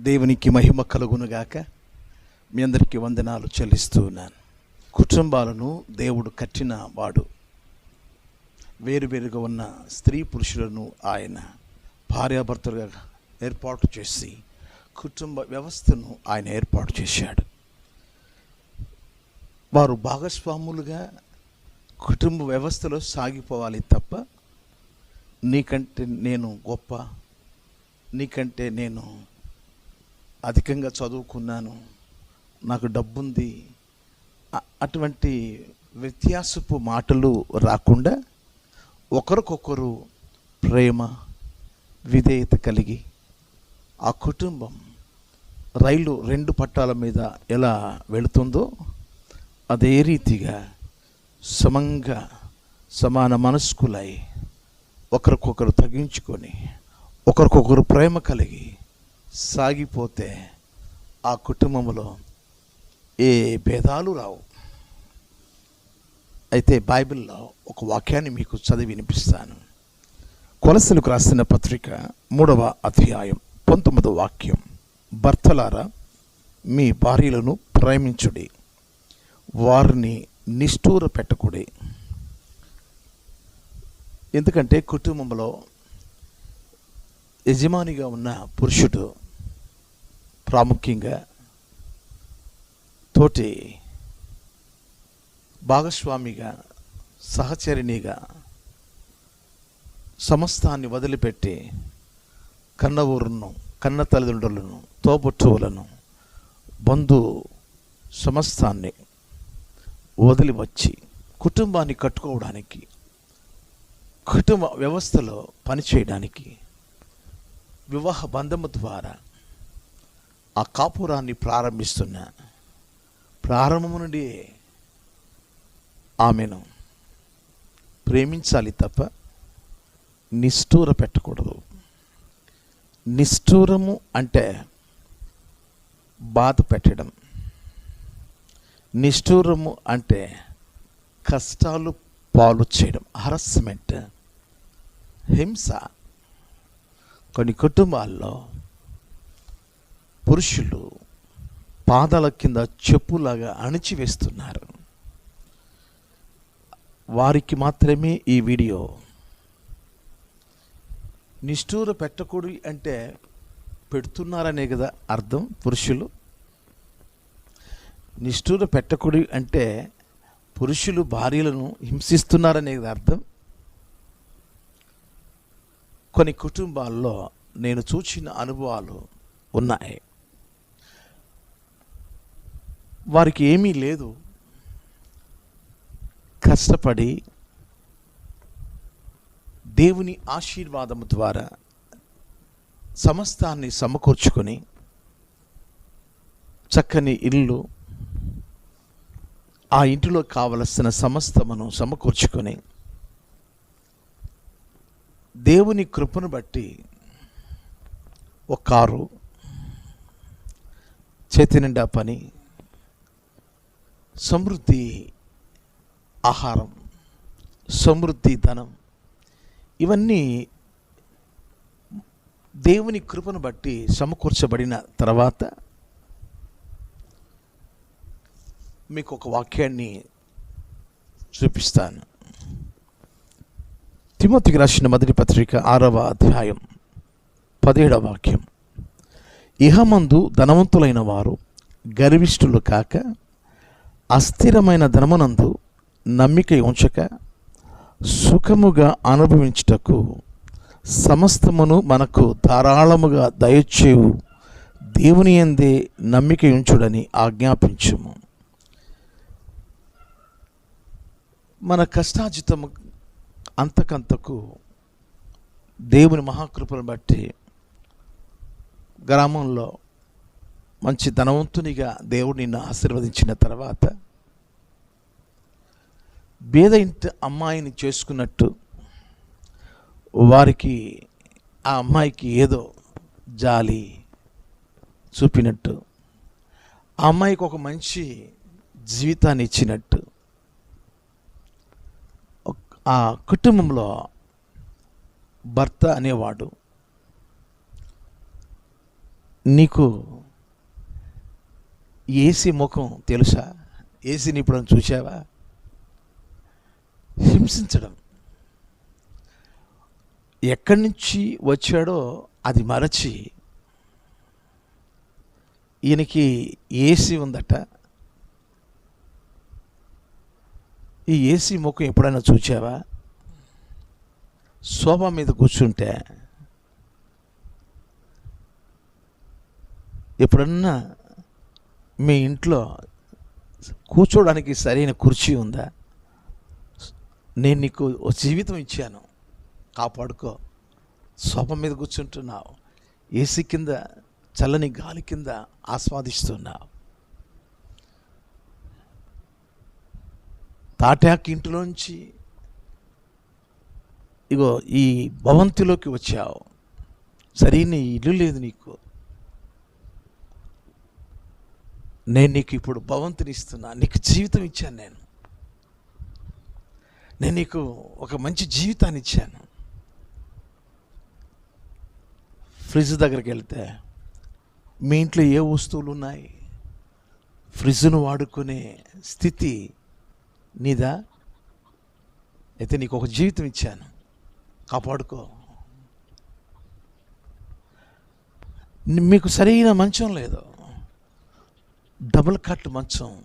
దేవునికి మహిమ కలుగునుగాక. మీ అందరికీ వందనాలు చెల్లిస్తూ ఉన్నాను. కుటుంబాలను దేవుడు కట్టిన వాడు. వేరువేరుగా ఉన్న స్త్రీ పురుషులను ఆయన భార్యాభర్తలుగా ఏర్పాటు చేసి కుటుంబ వ్యవస్థను ఆయన ఏర్పాటు చేశాడు. వారు భాగస్వాములుగా కుటుంబ వ్యవస్థలో సాగిపోవాలి తప్ప నీకంటే నేను గొప్ప నీకంటే నేను అధికంగా చదువుకున్నాను. నాకు డబ్బుంది. అటువంటి వ్యత్యాసపు మాటలు రాకుండా ఒకరికొకరు ప్రేమ విధేయత కలిగి ఆ కుటుంబం రైలు రెండు పట్టాల మీద ఎలా వెళుతుందో అదే రీతిగా సమంగా సమాన మనస్కులై ఒకరికొకరు తగ్గించుకొని ఒకరికొకరు ప్రేమ కలిగి సాగిపోతే ఆ కుటుంబంలో ఏ భేదాలు రావు. అయితే బైబిల్లో ఒక వాక్యాన్ని మీకు చదివి వినిపిస్తాను. కొలసలకు రాసిన పత్రిక మూడవ అధ్యాయం పంతొమ్మిదవ వాక్యం. భర్తలారా మీ భార్యలను ప్రేమించుడి వారిని నిష్ఠూర పెట్టకుడి ఎందుకంటే కుటుంబంలో యజమానిగా ఉన్న పురుషుడు ప్రాముఖ్యంగా తోటి భాగస్వామిగా సహచరిణిగా సమస్తాన్ని వదిలిపెట్టి కన్న ఊరును కన్న తల్లిదండ్రులను తోబుట్టువులను బంధు సమస్తాన్ని వదిలి వచ్చి కుటుంబాన్ని కట్టుకోవడానికి కుటుంబ వ్యవస్థలో పనిచేయడానికి వివాహ బంధము ద్వారా ఆ కాపురాన్ని ప్రారంభిస్తున్న ప్రారంభము నుండి ఆమెను ప్రేమించాలి తప్ప నిష్ఠూర పెట్టకూడదు. నిష్ఠూరము అంటే బాధ పెట్టడం. నిష్ఠూరము అంటే కష్టాలు పాలు చేయడం. హరస్మెంట్ హింస కొన్ని కుటుంబాల్లో పురుషులు పాదాల కింద చెప్పులాగా అణిచివేస్తున్నారు. వారికి మాత్రమే ఈ వీడియో నిష్ఠూర పెట్టకూడదు అంటే పెడుతున్నారనే కదా అర్థం పురుషులు? నిష్ఠూర పెట్టకూడదు అంటే పురుషులు భార్యలను హింసిస్తున్నారనే కదా అర్థం? కొన్ని కుటుంబాల్లో నేను చూచిన అనుభవాలు ఉన్నాయి. వారికి ఏమీ లేదు. కష్టపడి దేవుని ఆశీర్వాదము ద్వారా సమస్తాన్ని సమకూర్చుకొని చక్కని ఇల్లు ఆ ఇంటిలో కావలసిన సమస్తమును సమకూర్చుకొని దేవుని కృపను బట్టి ఒక కారు చేతి నిండా పని సమృద్ధి ఆహారం సమృద్ధి ధనం ఇవన్నీ దేవుని కృపను బట్టి సమకూర్చబడిన తర్వాత మీకు ఒక వాక్యాన్ని చూపిస్తాను. తిమోతికి రాసిన మొదటి పత్రిక ఆరవ అధ్యాయం పదిహేడవ వాక్యం. ఇహమందు ధనవంతులైన వారు గర్విష్ఠులు కాక అస్థిరమైన ధనమునందు నమ్మిక ఉంచక సుఖముగా అనుభవించుటకు సమస్తమును మనకు ధారాళముగా దయచేవు దేవుని ఎందే నమ్మిక ఉంచుడని ఆజ్ఞాపించుము. మన కష్టాజితము అంతకంతకు దేవుని మహాకృపను బట్టి గ్రామంలో మంచి ధనవంతునిగా దేవుడు నిన్ను ఆశీర్వదించిన తర్వాత బేద ఇంటి అమ్మాయిని చేసుకున్నట్టు వారికి ఆ అమ్మాయికి ఏదో జాలి చూపినట్టు ఆ అమ్మాయికి ఒక మంచి జీవితాన్ని ఇచ్చినట్టు ఆ కుటుంబంలో భర్త అనేవాడు నీకు ఏసీ ముఖం తెలుసా? ఏసీని ఇప్పుడు చూసావా హింసించడం. ఎక్కడి నుంచి వచ్చాడో అది మరచి ఈయనకి ఏసీ ఉందట. ఈ ఏసీ ముఖం ఎప్పుడైనా చూచావా? సోఫా మీద కూర్చుంటే ఎప్పుడన్నా మీ ఇంట్లో కూర్చోడానికి సరైన కుర్చీ ఉందా? నేను నీకు ఓ జీవితం ఇచ్చాను. కాపాడుకో. సోఫా మీద కూర్చుంటున్నావు. ఏసీ కింద చల్లని గాలి కింద ఆస్వాదిస్తున్నావు. తాటాకి ఇంటిలోంచి ఇగో ఈ భవంతిలోకి వచ్చావు. సరైన ఇల్లు లేదు నీకు. నేను నీకు ఇప్పుడు భవంతిని ఇస్తున్నా. నీకు జీవితం ఇచ్చాను నేను. నేను నీకు ఒక మంచి జీవితాన్ని ఇచ్చాను. ఫ్రిడ్జ్ దగ్గరికి వెళ్తే మీ ఇంట్లో ఏ వస్తువులు ఉన్నాయి? ఫ్రిడ్జ్ను వాడుకునే స్థితి నీదా. అయితే నీకు ఒక జీవితం ఇచ్చాను. కాపాడుకో. మీకు సరైన మంచం లేదు. డబుల్ కట్ మంచం.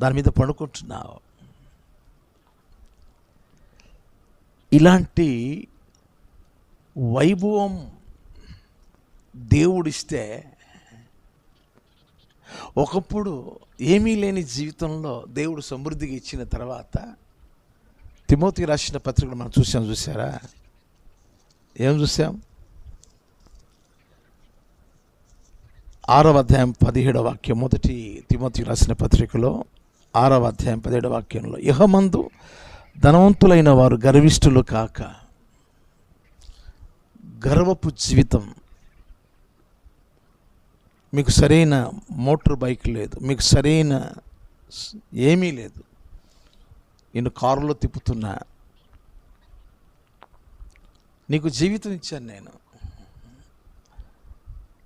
దాని మీద పడుకుంటున్నావు. ఇలాంటి వైభవం దేవుడిస్తే ఒకప్పుడు ఏమీ లేని జీవితంలో దేవుడు సమృద్ధిగా ఇచ్చిన తర్వాత తిమోతి రాసిన పత్రికలు మనం చూసాం చూసారా? ఏం చూసాం? ఆరవ అధ్యాయం పదిహేడవ వాక్యం. మొదటి తిమోతి రాసిన పత్రికలో ఆరవ అధ్యాయం పదిహేడవ వాక్యంలో ఇహమందు ధనవంతులైన వారు గర్విష్ఠులు కాక గర్వపు జీవితం మీకు సరైన మోటార్ బైక్ లేదు మీకు సరైన ఏమీ లేదు. నేను కారులో తిప్పుతున్నా. నీకు జీవితం ఇచ్చాను నేను.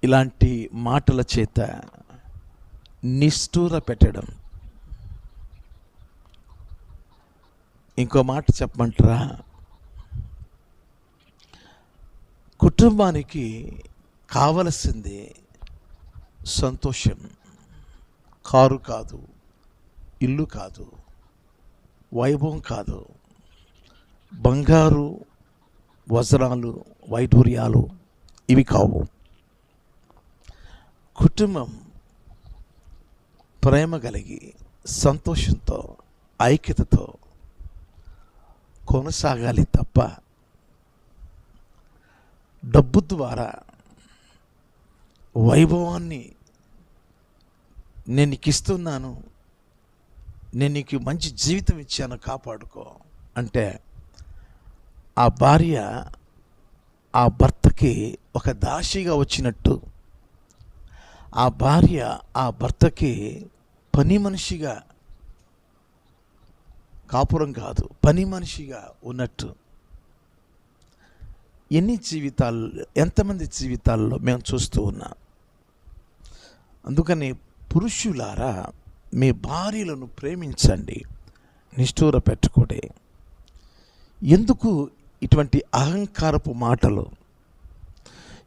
ఇలాంటి మాటల చేత నిష్ఠూర పెట్టడం. ఇంకో మాట చెప్పమంటారా? కుటుంబానికి కావలసింది సంతోషం. కారు కాదు ఇల్లు కాదు వైభవం కాదు. బంగారు వజ్రాలు వైఢూర్యాలు ఇవి కావు. కుటుంబం ప్రేమ కలిగి సంతోషంతో ఐక్యతతో కొనసాగాలి తప్ప డబ్బు ద్వారా వైభవాన్ని నేను నీకు ఇస్తున్నాను. నేను నీకు మంచి జీవితం ఇచ్చాను కాపాడుకో. అంటే ఆ భార్య ఆ భర్తకి ఒక దాసిగా వచ్చినట్టు. ఆ భార్య ఆ భర్తకి పని మనిషిగా కాపురం కాదు పని మనిషిగా ఉన్నట్టు. ఎన్ని జీవితాల్లో ఎంతమంది జీవితాల్లో మేము చూస్తూ ఉన్నాం. అందుకని పురుషులారా మీ భార్యలను ప్రేమించండి నిష్ఠూర పెట్టుకోడే. ఎందుకు ఇటువంటి అహంకారపు మాటలు?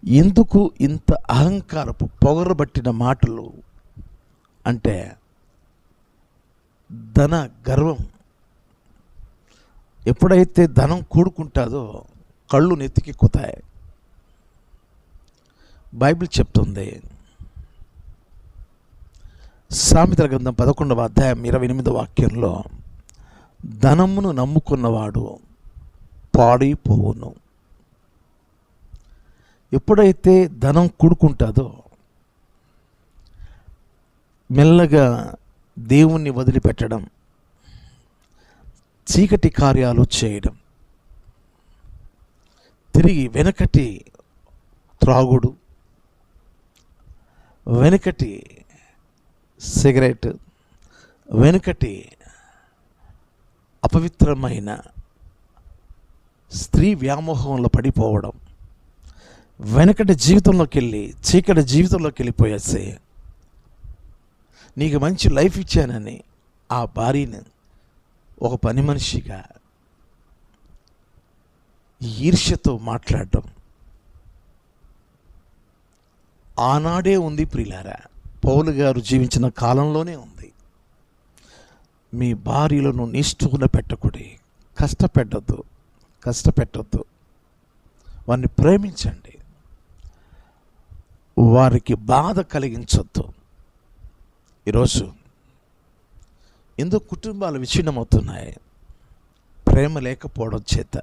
ఎందుకు ఇంత అహంకారపు పొగరబట్టిన మాటలు? అంటే ధన గర్వం. ఎప్పుడైతే ధనం కూడుకుంటుందో కళ్ళు నెత్తికెక్కుతాయి. బైబిల్ చెప్తుంది సామెతల గ్రంథం పదకొండవ అధ్యాయం ఇరవై ఎనిమిదవ వాక్యంలో ధనమును నమ్ముకున్నవాడు పాడైపోవును. ఎప్పుడైతే ధనం కూడుకుంటుందో మెల్లగా దేవుణ్ణి వదిలిపెట్టడం చీకటి కార్యాలు చేయడం తిరిగి వెనకటి త్రాగుడు వెనకటి సిగరెట్ వెనుకటి అపవిత్రమైన స్త్రీ వ్యామోహంలో పడిపోవడం వెనకటి జీవితంలోకి వెళ్ళి చీకటి జీవితంలోకి వెళ్ళిపోయేసే నీకు మంచి లైఫ్ ఇచ్చానని ఆ భార్యని ఒక పని మనిషిగా ఈర్ష్యతో మాట్లాడటం ఆనాడే ఉంది ప్రిలారా పౌలు గారు జీవించిన కాలంలోనే ఉంది. మీ భార్యలను నిష్ఠూన పెట్టకూడి. కష్టపెట్టద్దు. కష్టపెట్టద్దు. వారిని ప్రేమించండి. వారికి బాధ కలిగించొద్దు. ఈరోజు ఎందుకు కుటుంబాలు విచ్ఛిన్నమవుతున్నాయి. ప్రేమ లేకపోవడం చేత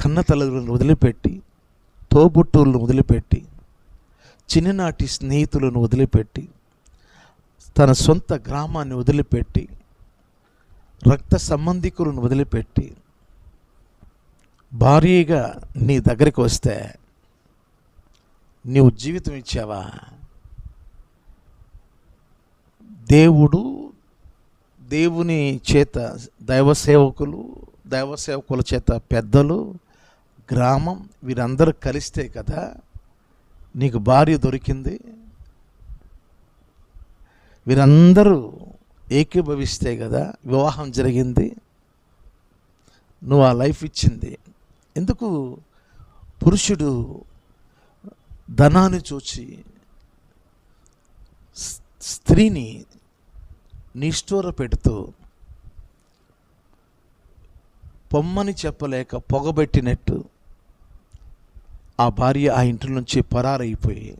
కన్న తల్లిదండ్రులను వదిలిపెట్టి తోబుట్టువులను వదిలిపెట్టి చిన్ననాటి స్నేహితులను వదిలిపెట్టి తన సొంత గ్రామాన్ని వదిలిపెట్టి రక్త సంబంధికులను వదిలిపెట్టి భారీగా నీ దగ్గరికి వస్తే నీవు జీవితం ఇచ్చావా? దేవుడు దేవుని చేత దైవ సేవకులు దైవ సేవకుల చేత పెద్దలు గ్రామం వీరందరూ కలిస్తే కదా నీకు భార్య దొరికింది. వీరందరూ ఏకీభవిస్తే కదా వివాహం జరిగింది. నువ్వు ఆ లైఫ్ ఇచ్చింది. ఎందుకు? పురుషుడు ధనాన్ని చూచి స్త్రీని నిష్ఠూర పెడుతూ పొమ్మని చెప్పలేక పొగబెట్టినట్టు ఆ భార్య ఆ ఇంటి నుంచి పరారైపోయి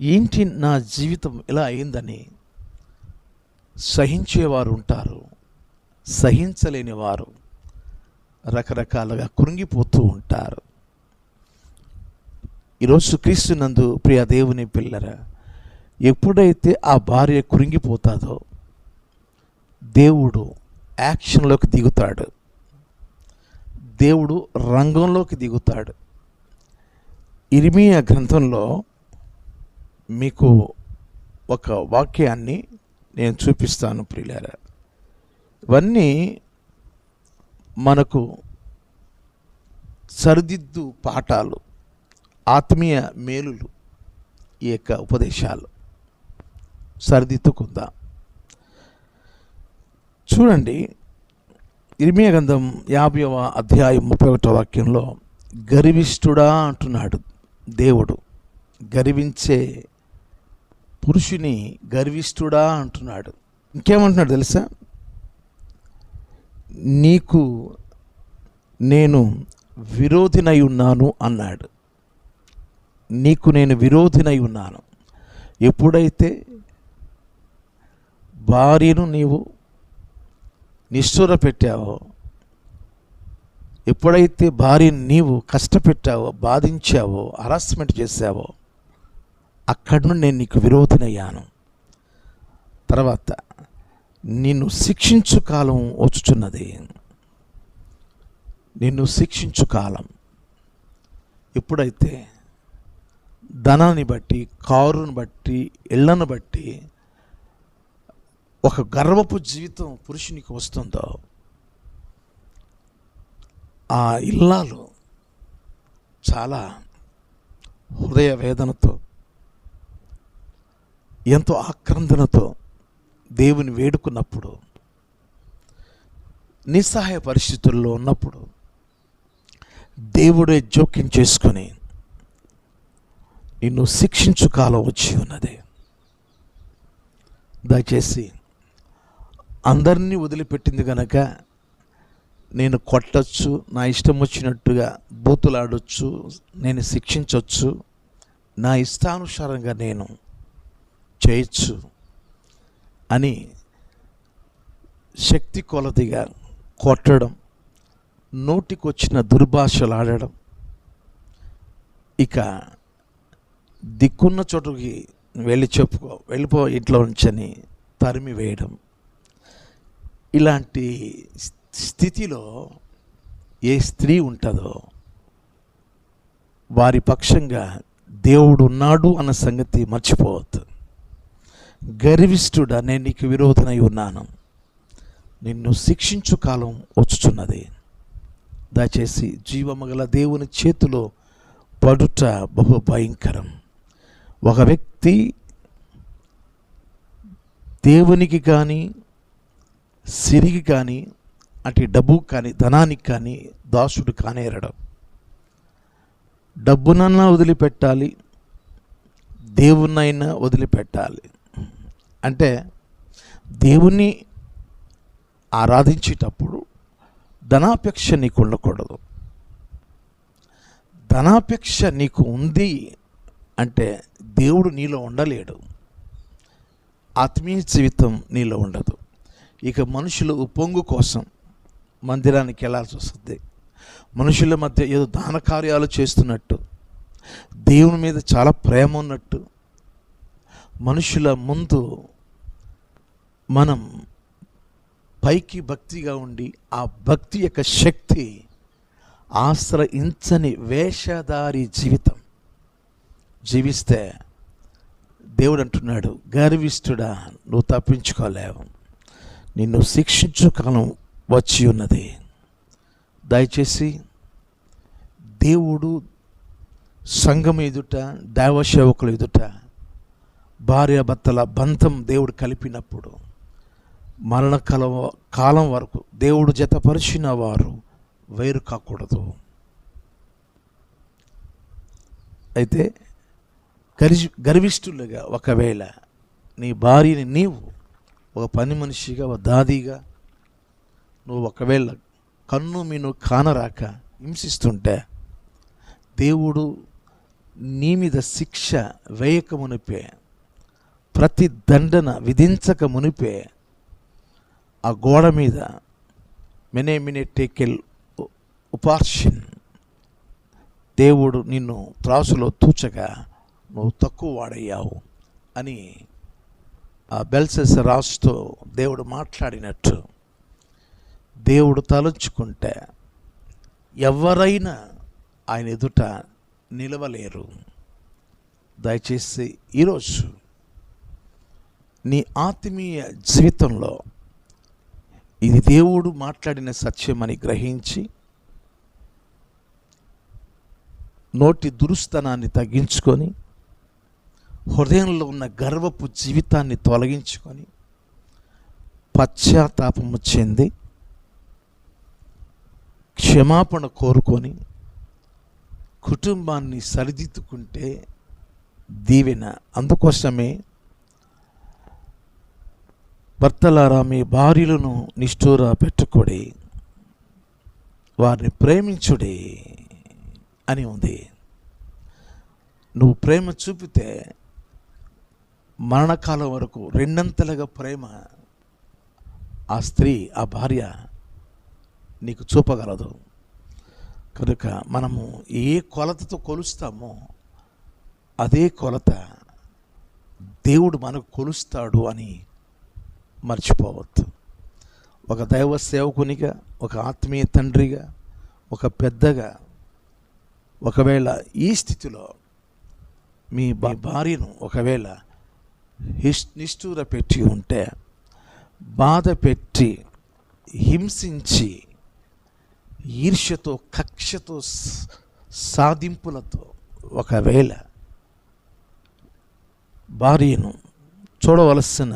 ఏంటి నా జీవితం ఇలా అయిందని? సహించేవారు ఉంటారు సహించలేని వారు రకరకాలుగా కృంగిపోతూ ఉంటారు. ఈరోజు క్రీస్తునందు ప్రియ దేవుని పిల్లరా ఎప్పుడైతే ఆ భార్య కృంగిపోతాదో దేవుడు యాక్షన్లోకి దిగుతాడు. దేవుడు రంగంలోకి దిగుతాడు. ఇరిమియా గ్రంథంలో మీకు ఒక వాక్యాన్ని నేను చూపిస్తాను ప్రియులారా. ఇవన్నీ మనకు సరిదిద్దు పాఠాలు ఆత్మీయ మేలులు ఈ యొక్క ఉపదేశాలు. సరిదిద్దుకుందాం. చూడండి ఇర్మియ గంధం యాభైవ అధ్యాయం ముప్పై ఒకటో వాక్యంలో గర్విష్ఠుడా అంటున్నాడు దేవుడు. గర్వించే పురుషుని గర్విష్ఠుడా అంటున్నాడు. ఇంకేమంటున్నాడు తెలుసా? నీకు నేను విరోధినై ఉన్నాను అన్నాడు. నీకు నేను విరోధినై ఉన్నాను. ఎప్పుడైతే భార్యను నీవు నిష్ఠూర పెట్టావో ఎప్పుడైతే భార్యను నీవు కష్టపెట్టావో బాధించావో హరాస్మెంట్ చేశావో అక్కడి నుండి నేను నీకు విరోధినయ్యాను. తర్వాత నిన్ను శిక్షించు కాలం వచ్చుచున్నది. నిన్ను శిక్షించు కాలం. ఎప్పుడైతే ధనాన్ని బట్టి కారును బట్టి ఇళ్ళను బట్టి ఒక గర్వపు జీవితం పురుషునికి వస్తుందో ఆ ఇల్లాలు చాలా హృదయ వేదనతో ఎంతో ఆక్రందనతో దేవుని వేడుకున్నప్పుడు నిస్సహాయ పరిస్థితుల్లో ఉన్నప్పుడు దేవుడే జోక్యం చేసుకొని నిన్ను శిక్షించు కాలం వచ్చి ఉన్నది. దయచేసి అందరినీ వదిలిపెట్టింది కనుక నేను కొట్టచ్చు నా ఇష్టం వచ్చినట్టుగా బూతులాడొచ్చు నేను శిక్షించవచ్చు నా ఇష్టానుసారంగా నేను చేయొచ్చు అని శక్తి కొలదిగా కొట్టడం నోటికొచ్చిన దుర్భాషలు ఆడడం ఇక దిక్కున్న చోటుకి వెళ్ళి చెప్పుకో వెళ్ళిపో ఇంట్లో ఉంచని తరిమి వేయడం ఇలాంటి స్థితిలో ఏ స్త్రీ ఉంటుందో వారి పక్షంగా దేవుడు ఉన్నాడు అన్న సంగతి మర్చిపోవద్దు. గర్విష్ఠుడా నేను నీకు విరోధనై ఉన్నాను. నిన్ను శిక్షించు కాలం వచ్చుచున్నది. దయచేసి జీవమగల దేవుని చేతిలో పడుట బహు భయంకరం. ఒక వ్యక్తి దేవునికి కానీ సిరికి కానీ అంటే డబ్బు కానీ ధనానికి కానీ దాసుడు కానేరడం. డబ్బునన్నా వదిలిపెట్టాలి దేవున్నైనా వదిలిపెట్టాలి. అంటే దేవుణ్ణి ఆరాధించేటప్పుడు ధనాపేక్ష నీకు ఉండకూడదు. ధనాపేక్ష నీకు ఉంది అంటే దేవుడు నీలో ఉండలేడు. ఆత్మీయ జీవితం నీలో ఉండదు. ఇక మనుషులు ఉప్పొంగు కోసం మందిరానికి వెళ్ళాల్సి వస్తుంది. మనుషుల మధ్య ఏదో దాన కార్యాలు చేస్తున్నట్టు దేవుని మీద చాలా ప్రేమ ఉన్నట్టు మనుషుల ముందు మనం పైకి భక్తిగా ఉండి ఆ భక్తి యొక్క శక్తి ఆశ్రయించని వేషధారి జీవితం. జీవిస్తే దేవుడు అంటున్నాడు గర్విష్ఠుడా నువ్వు తప్పించుకోలేవు. నిన్ను శిక్షించు కాలం వచ్చి ఉన్నది. దయచేసి దేవుడు సంఘం ఎదుట దైవ సేవకుల ఎదుట భార్యాభర్తల బంధం దేవుడు కలిపినప్పుడు మరణకాలం కాలం వరకు దేవుడు జతపరిచిన వారు వేరు కాకూడదు. అయితే గరి గర్విష్ఠులుగా ఒకవేళ నీ భార్యని నీవు ఒక పని మనిషిగా ఒక దాదిగా నువ్వు ఒకవేళ కన్ను మీను కానరాక హింసిస్తుంటే దేవుడు నీ మీద శిక్ష వేయక మునిపే ప్రతి దండన విధించక మునిపే ఆ గోడ మీద మెనే మినే టేకెల్ ఉపార్షన్. దేవుడు నిన్ను త్రాసులో తూచగా నువ్వు తక్కువ వాడయ్యావు అని బెల్సెస్ రాజుతో దేవుడు మాట్లాడినట్టు దేవుడు తలుచుకుంటే ఎవరైనా ఆయన ఎదుట నిలవలేరు. దయచేసి ఈరోజు నీ ఆత్మీయ జీవితంలో ఇది దేవుడు మాట్లాడిన సత్యమని గ్రహించి నోటి దురుస్తనాన్ని తగ్గించుకొని హృదయంలో ఉన్న గర్వపు జీవితాన్ని తొలగించుకొని పశ్చాత్తాపము చెంది క్షమాపణ కోరుకొని కుటుంబాన్ని సరిదిద్దుకుంటే దీవెన. అందుకోసమే భర్తలారా మీ భార్యలను నిష్ఠూర పెట్టుకోడి వారిని ప్రేమించుడి అని ఉంది. నువ్వు ప్రేమ చూపితే మరణకాలం వరకు రెండంతలుగా ప్రేమ ఆ స్త్రీ ఆ భార్య నీకు చూపగలదు. కనుక మనము ఏ కొలతతో కొలుస్తామో అదే కొలత దేవుడు మనకు కొలుస్తాడు అని మర్చిపోవద్దు. ఒక దైవ సేవకునిగా ఒక ఆత్మీయ తండ్రిగా ఒక పెద్దగా ఒకవేళ ఈ స్థితిలో మీ భార్యను ఒకవేళ నిష్ఠూర పెట్టి ఉంటే బాధ పెట్టి హింసించి ఈర్ష్యతో కక్షతో సాధింపులతో ఒకవేళ భార్యను చూడవలసిన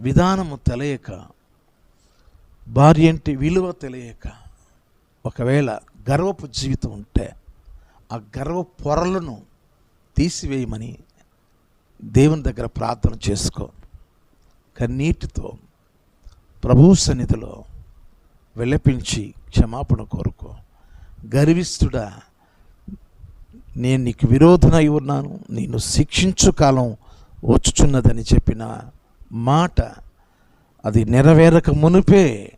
విధానము తెలియక భార్య అంటే విలువ తెలియక ఒకవేళ గర్వపు జీవితం ఉంటే ఆ గర్వ పొరలను తీసివేయమని దేవుని దగ్గర ప్రార్థన చేసుకో. కన్నీటితో ప్రభు సన్నిధిలో విలపించి క్షమాపణ కోరుకో. గర్విస్తుడా నేను నీకు విరోధనై ఉన్నాను నేను శిక్షించు కాలం వచ్చుచున్నదని చెప్పిన మాట అది నెరవేరక మునిపే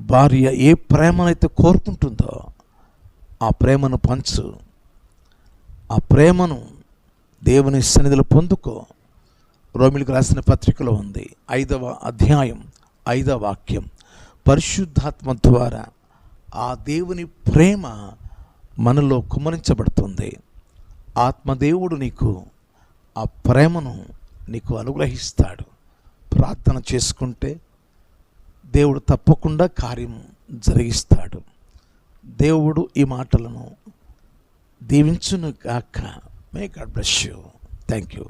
భార్య ఏ ప్రేమనైతే కోరుకుంటుందో ఆ ప్రేమను పంచు. ఆ ప్రేమను దేవుని సన్నిధిలో పొందుకో. రోమిలకు రాసిన పత్రికలో ఉంది. ఐదవ అధ్యాయం ఐదవ వాక్యం. పరిశుద్ధాత్మ ద్వారా ఆ దేవుని ప్రేమ మనలో కుమరించబడుతుంది. ఆత్మదేవుడు నీకు ఆ ప్రేమను నీకు అనుగ్రహిస్తాడు. ప్రార్థన చేసుకుంటే దేవుడు తప్పకుండా కార్యం జరిగిస్తాడు. దేవుడు ఈ మాటలను దీవించును గాక may God bless you thank you